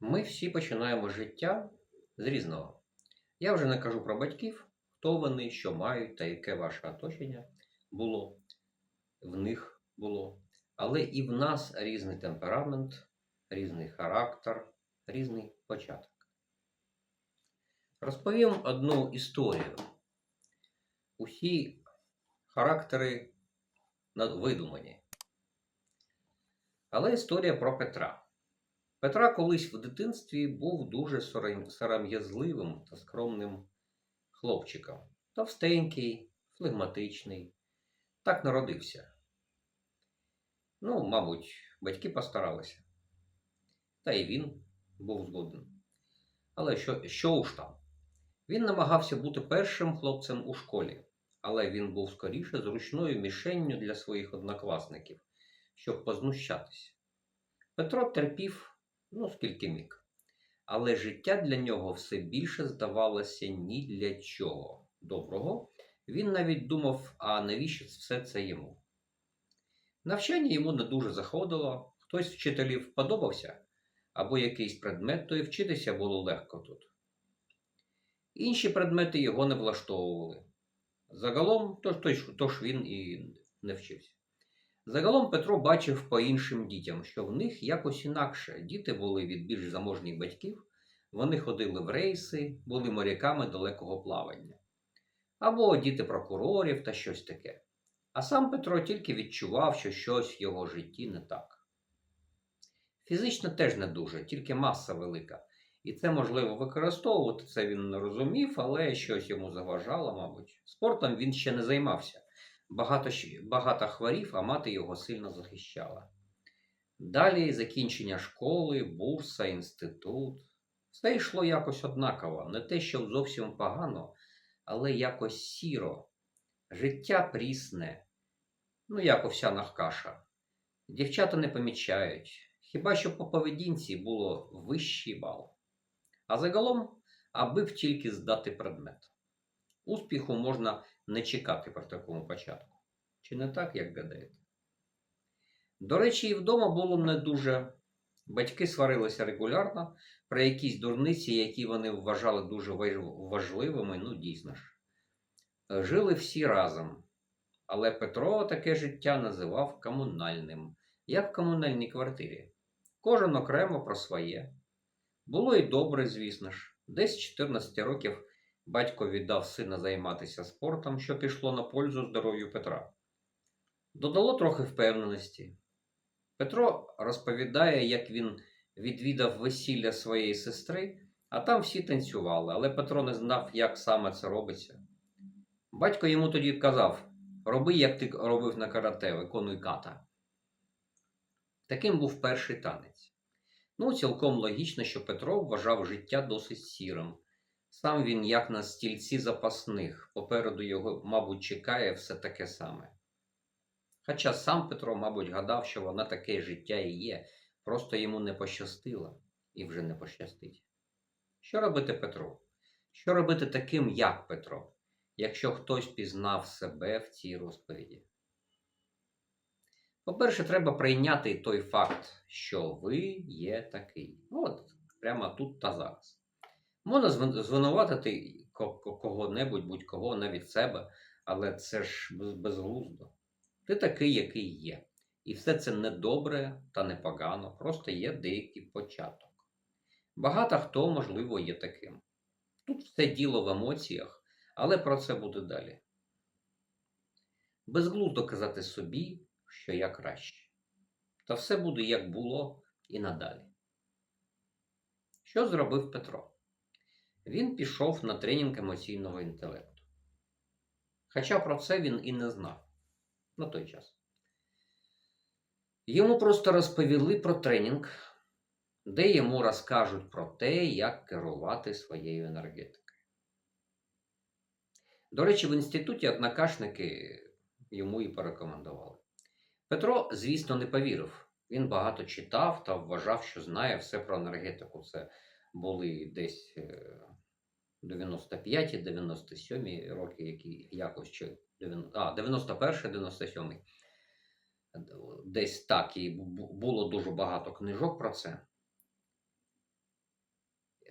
Ми всі починаємо життя з різного. Я вже не кажу про батьків, хто вони, що мають та яке ваше оточення було, в них було. Але і в нас різний темперамент, різний характер, різний початок. Розповім одну історію. Усі характери над- видумані. Але історія про Петра. Петра колись в дитинстві був дуже сором'язливим та скромним хлопчиком. Товстенький, флегматичний. Так народився. Ну, мабуть, батьки постаралися. Та й він був згоден. Але що, що уж там? Він намагався бути першим хлопцем у школі, але він був скоріше зручною мішенню для своїх однокласників, щоб познущатися. Петро терпів, ну, скільки міг. Але життя для нього все більше здавалося ні для чого доброго. Він навіть думав, а навіщо все це йому? Навчання йому не дуже заходило, хтось вчителів подобався, або якийсь предмет, то і вчитися було легко тут. Інші предмети його не влаштовували. Загалом, тож, тож він і не вчився. Загалом Петро бачив по іншим дітям, що в них якось інакше. Діти були від більш заможних батьків, вони ходили в рейси, були моряками далекого плавання. Або діти прокурорів та щось таке. А сам Петро тільки відчував, що щось в його житті не так. Фізично теж не дуже, тільки маса велика. І це можливо використовувати, це він не розумів, але щось йому заважало, мабуть. Спортом він ще не займався. Багато, багато хворів, а мати його сильно захищала. Далі закінчення школи, бурса, інститут. Все йшло якось однаково, не те, що зовсім погано, але якось сіро. Життя прісне, ну як овсяна каша. Дівчата не помічають, хіба що по поведінці було вищий бал. А загалом, аби б тільки здати предмет. Успіху можна не чекати при такому початку. Чи не так, як гадаєте? До речі, і вдома було не дуже. Батьки сварилися регулярно про якісь дурниці, які вони вважали дуже важливими, ну дійсно ж. Жили всі разом. Але Петро таке життя називав комунальним, як в комунальній квартирі. Кожен окремо про своє. Було і добре, звісно ж. Десь 14 років батько віддав сина займатися спортом, що пішло на пользу здоров'ю Петра. Додало трохи впевненості. Петро розповідає, як він відвідав весілля своєї сестри, а там всі танцювали, але Петро не знав, як саме це робиться. Батько йому тоді казав: роби, як ти робив на карате, виконуй ката. Таким був перший танець. Ну, цілком логічно, що Петро вважав життя досить сірим. Сам він, як на стільці запасних, попереду його, мабуть, чекає все таке саме. Хоча сам Петро, мабуть, гадав, що вона таке життя і є, просто йому не пощастило і вже не пощастить. Що робити Петру? Що робити таким, як Петро, якщо хтось пізнав себе в цій розповіді? По-перше, треба прийняти той факт, що ви є такий. От, прямо тут та зараз. Можна звинуватити ко- ко- кого-небудь, будь-кого, навіть себе, але це ж безглуздо. Ти такий, який є. І все це не добре та не погано, просто є деякий початок. Багато хто, можливо, є таким. Тут все діло в емоціях, але про це буде далі. Безглуздо казати собі, що я краще. Та все буде як було і надалі. Що зробив Петро? Він пішов на тренінг емоційного інтелекту. Хоча про це він і не знав на той час. Йому просто розповіли про тренінг, де йому розкажуть про те, як керувати своєю енергетикою. До речі, в інституті однокашники йому і порекомендували. Петро, звісно, не повірив. Він багато читав та вважав, що знає все про енергетику. Це були десь е, 95-97 роки, які якось чи 90 а, 91-97. Десь так, і було дуже багато книжок про це.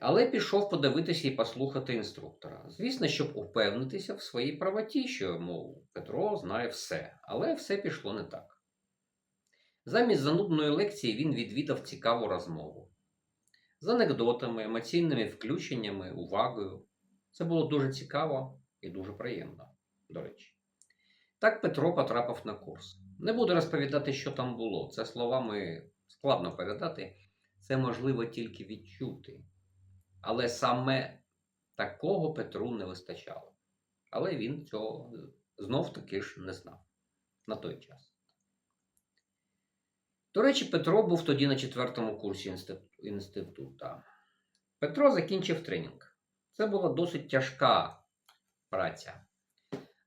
Але пішов подивитися і послухати інструктора. Звісно, щоб упевнитися в своїй правоті, що, мов, Петро знає все, але все пішло не так. Замість занудної лекції він відвідав цікаву розмову з анекдотами, емоційними включеннями, увагою. Це було дуже цікаво і дуже приємно, до речі. Так Петро потрапив на курс. Не буду розповідати, що там було. Це словами складно передати. Це можливо тільки відчути. Але саме такого Петру не вистачало. Але він цього знов таки ж не знав на той час. До речі, Петро був тоді на четвертому курсі інститута. Петро закінчив тренінг. Це була досить тяжка праця.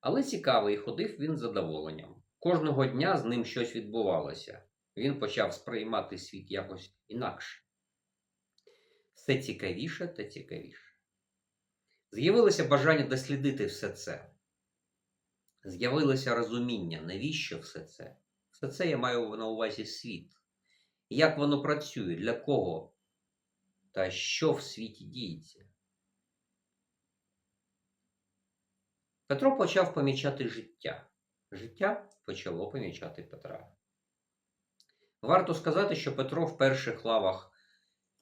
Але цікавий ходив він з задоволенням. Кожного дня з ним щось відбувалося. Він почав сприймати світ якось інакше. Все цікавіше та цікавіше. З'явилося бажання дослідити все це. З'явилося розуміння, навіщо все це. Все це я маю на увазі світ. Як воно працює, для кого та що в світі діється. Петро почав помічати життя. Життя почало помічати Петра. Варто сказати, що Петро в перших лавах,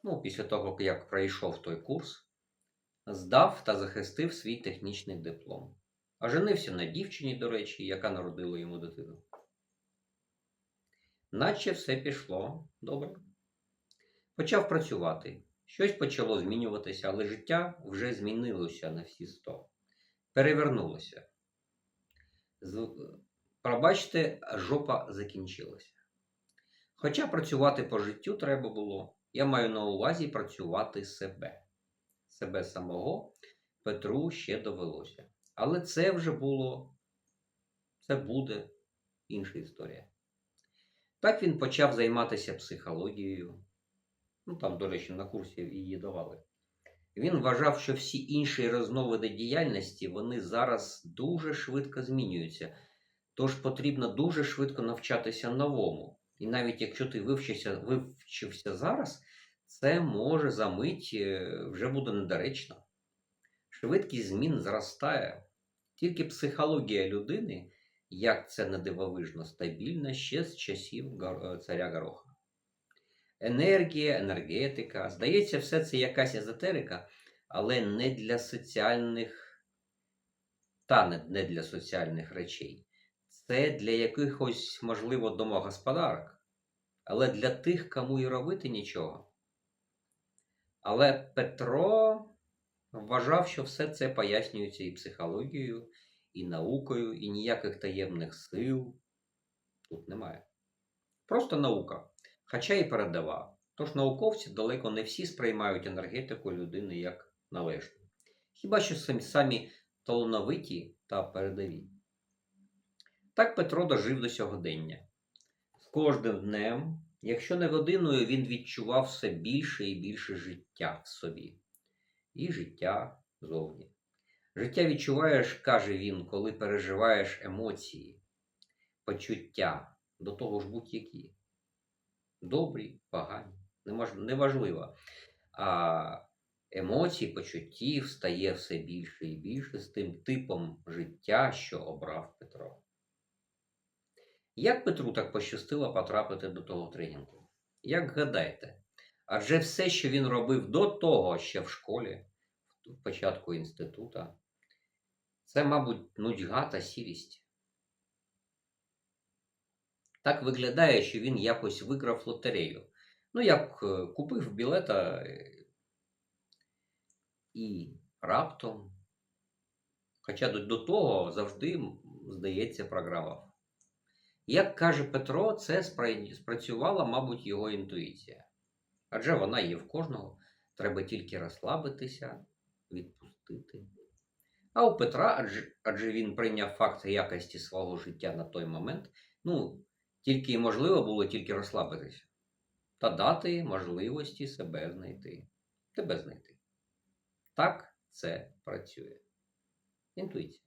ну, після того, як пройшов той курс, здав та захистив свій технічний диплом. А женився на дівчині, до речі, яка народила йому дитину. Наче все пішло добре. Почав працювати. Щось почало змінюватися, але життя вже змінилося на всі сто. Перевернулося. Пробачте, жопа закінчилася. Хоча працювати по життю треба було, я маю на увазі працювати себе. Себе самого Петру ще довелося. Але це вже було, це буде інша історія. Так він почав займатися психологією. Ну, там, до речі, на курсі її давали. Він вважав, що всі інші розновиди діяльності вони зараз дуже швидко змінюються. Тож потрібно дуже швидко навчатися новому. І навіть якщо ти вивчився, вивчився зараз, це може за мить е, вже буде недоречно. Швидкість змін зростає. Тільки психологія людини, як це не дивовижно, стабільна ще з часів е, царя Гороха. Енергія, енергетика. Здається, все це якась езотерика, але не для соціальних та не для соціальних речей. Це для якихось, можливо, домогосподарок, але для тих, кому і робити нічого. Але Петро вважав, що все це пояснюється і психологією, і наукою, і ніяких таємних сил тут немає. Просто наука, хоча і передава. Тож науковці далеко не всі сприймають енергетику людини як належну. Хіба що самі талановиті та передові. Так Петро дожив до сьогодення. З кожним днем, якщо не годиною, він відчував все більше і більше життя в собі. І життя зовні. Життя відчуваєш, каже він, коли переживаєш емоції, почуття, до того ж будь-які. Добрі, погані, неважливо. А емоцій, почуттів стає все більше і більше з тим типом життя, що обрав Петро. Як Петру так пощастило потрапити до того тренінгу? Як гадаєте? Адже все, що він робив до того ще в школі, в початку інститута, це, мабуть, нудьга та сірість. Так виглядає, що він якось виграв лотерею. Ну, як е, купив білета і раптом. Хоча до того завжди, здається, програвав. Як каже Петро, це спрацювала, мабуть, його інтуїція. Адже вона є в кожного. Треба тільки розслабитися, відпустити. А у Петра, адже, адже він прийняв факт якості свого життя на той момент, ну, тільки і можливо було тільки розслабитися та дати можливості себе знайти, тебе знайти. Так це працює. Інтуїція.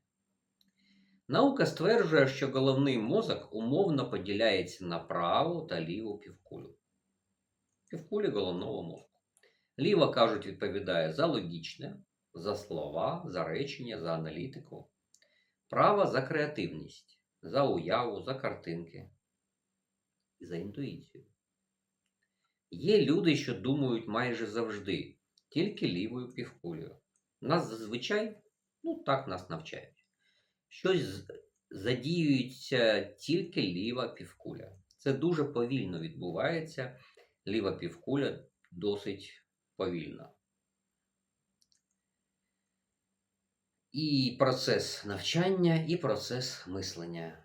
Наука стверджує, що головний мозок умовно поділяється на праву та ліву півкулю. Півкулі головного мозку. Ліва, кажуть, відповідає за логічне, за слова, за речення, за аналітику. Права за креативність, за уяву, за картинки і за інтуїцію. Є люди, що думають майже завжди, тільки лівою півкулею. Нас зазвичай, ну так нас навчають. Щось задіюється тільки ліва півкуля. Це дуже повільно відбувається. Ліва півкуля досить повільна. І процес навчання, і процес мислення.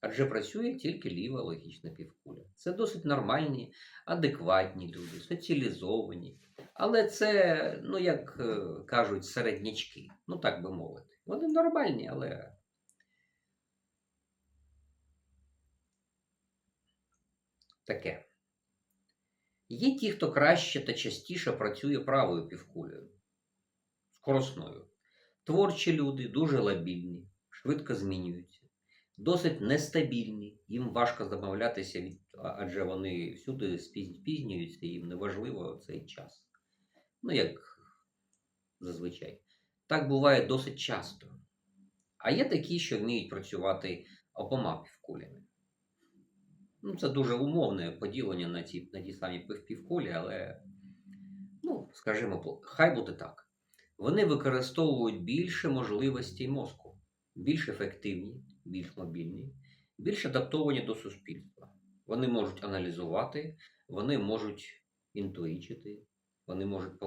Адже працює тільки ліва логічна півкуля. Це досить нормальні, адекватні люди, соціалізовані. Але це, ну як е, кажуть, середнячки, ну так би мовити. Вони нормальні, але. Таке. Є ті, хто краще та частіше працює правою півкулею, скоросною. Творчі люди дуже лабільні, швидко змінюються, досить нестабільні, їм важко замовлятися, адже вони всюди спіз- спізнюються, їм неважливо цей час. Ну, як зазвичай. Так буває досить часто. А є такі, що вміють працювати обома півкулями. Ну, це дуже умовне поділення на ті, на ті самі пів- півкулі, але, ну, скажімо, хай буде так. Вони використовують більше можливостей мозку, більш ефективні, більш мобільні, більш адаптовані до суспільства. Вони можуть аналізувати, вони можуть інтуїчити, вони можуть е,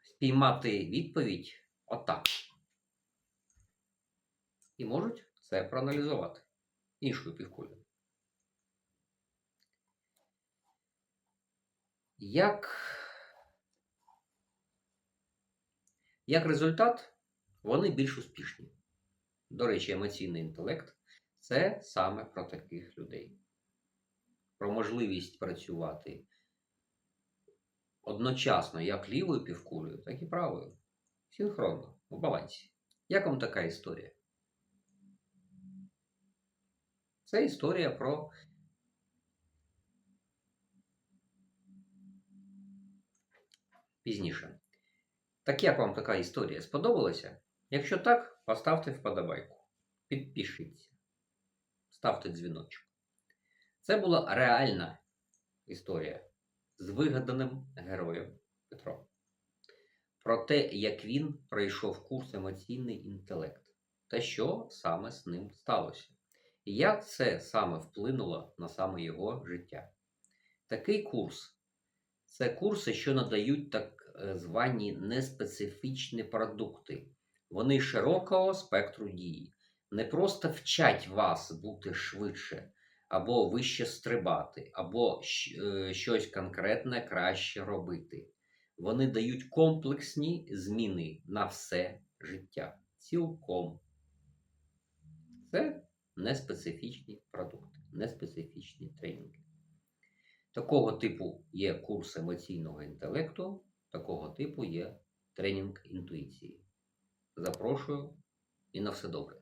спіймати відповідь отак. І можуть це проаналізувати іншою півкулею. Як, як результат, вони більш успішні. До речі, емоційний інтелект це саме про таких людей. Про можливість працювати одночасно як лівою півкулею, так і правою. Синхронно, у балансі. Як вам така історія? Це історія про пізніше. Так як вам така історія сподобалася? Якщо так, поставте вподобайку. Підпишіться. Ставте дзвіночок. Це була реальна історія з вигаданим героєм Петром. Про те, як він пройшов курс емоційний інтелект та що саме з ним сталося. І як це саме вплинуло на саме його життя. Такий курс це курси, що надають так звані неспецифічні продукти. Вони широкого спектру дії. Не просто вчать вас бути швидше, або вище стрибати, або е, щось конкретне краще робити. Вони дають комплексні зміни на все життя. Цілком. Це неспецифічні продукти, неспецифічні тренінги. Такого типу є курс емоційного інтелекту, такого типу є тренінг інтуїції. Запрошую і на все добре.